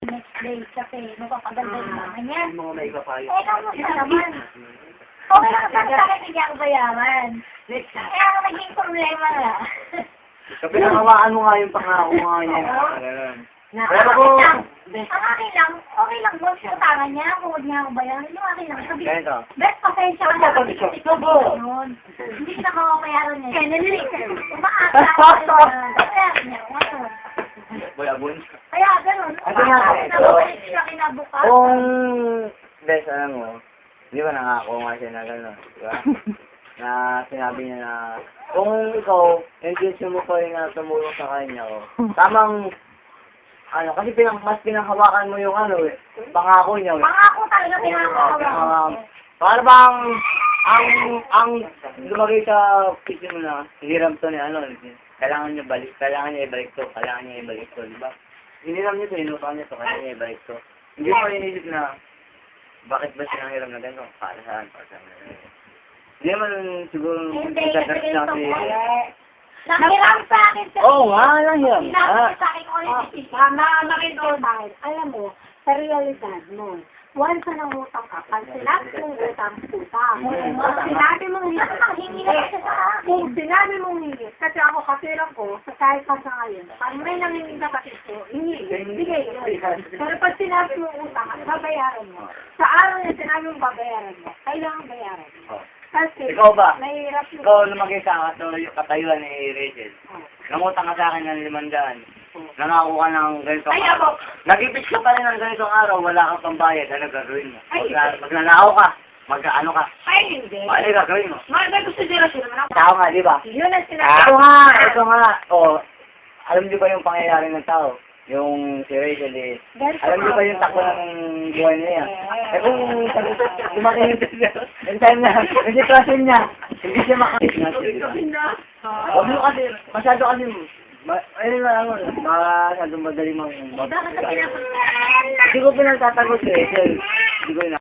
next day kasi magpapaganda yung mga niya. Mga may iba pa yun. Eh, ikaw mo siya naman. Okay lang sa akin, hindi ako bayaran. Kaya ang naging problema nga. So, pinangawaan mo nga yung pangako nga niya. Ganun. Na, Pero ang kung- akin lang, ang akin lang, okay lang, huwag siya utangan niya, kung huwag niya ako bayaran, yung akin lang. Sabi, best pasensya ka na ikaw mo. Hindi ko nakakabayaran niya. Kaya nalilig. Umaasa ako. Kaya niya, ngayon. Boy, abon. Kaya ganun. Ito nga, Umaasa ito. na balik siya kinabukasan. Kung, Bes, alam mo, di ba nangako nga siya na gano'n, di ba? na sinabi niya na, kung ikaw, intention mo pa rin na tumulong sa kanya, oh, tamang, ano, kasi pinang, mas pinanghawakan mo yung ano, eh, pangako niya, eh. Pangako talaga pinakawa. Um, para bang, ang, ang lumagay sa pitch mo na, hiram to ni ano, kailangan niya balik, kailangan niya ibalik to, kailangan niya ibalik to, di ba? Hiniram niya to, inutang niya to, kailangan niya ibalik to. Hindi mo inisip na, bakit ba siya nanghiram na gano'n? Para saan? Para saan? Hindi naman siguro Hindi, kasi nagkakaroon ganito na po. si... Nakiram sa akin sa Oo nga, nanghiram. Sinabi Ah, sa akin kung ano. Mama, bakit. Alam mo, sa realidad mo, once na nangutang ka, pag sinabi mong utang, utang. Pag sinabi mong Ano nang hingi na siya sa akin? Kung sinabi mong hindi, kasi ako kapilang ko, sa kahit pa sa ngayon, pag may nangingi na kapit ko, hindi, bigay ko. Pero pag sinabi mong utang, at babayaran mo, sa araw na sinabi mong babayaran mo, kailangan bayaran mo. oh. Kasi, Ikaw ba? mahirap mo. Ikaw lumagay sa katuloy, katayuan ni Rachel. Nangutang ka sa akin ng limandaan. Nangako ka ng ganitong Ay, araw. ako. Nag-ipit ka pa rin ng ganitong araw, wala kang pambayad. Ano gagawin mo? Ay. Mag- magnanakaw ka. Mag-ano ka. Ay, hindi. Ano gagawin mo? Mga konsiderasyon naman ako. Tao nga, di ba? Yun ang Ah, sinasabi. ito nga, ito nga. Oh, alam niyo ba yung pangyayari ng tao? Yung si Rachel eh. Alam niyo ba yung takbo ng buhay niya? Eh kung dumating yung yung time na, yung sitwasyon niya, hindi siya siya, di ba? Huwag mo kasi, masyado kasi, ayun na lang, masyado madali pinapunta? hindi ko pinagtatagot si Rachel. Hindi ko na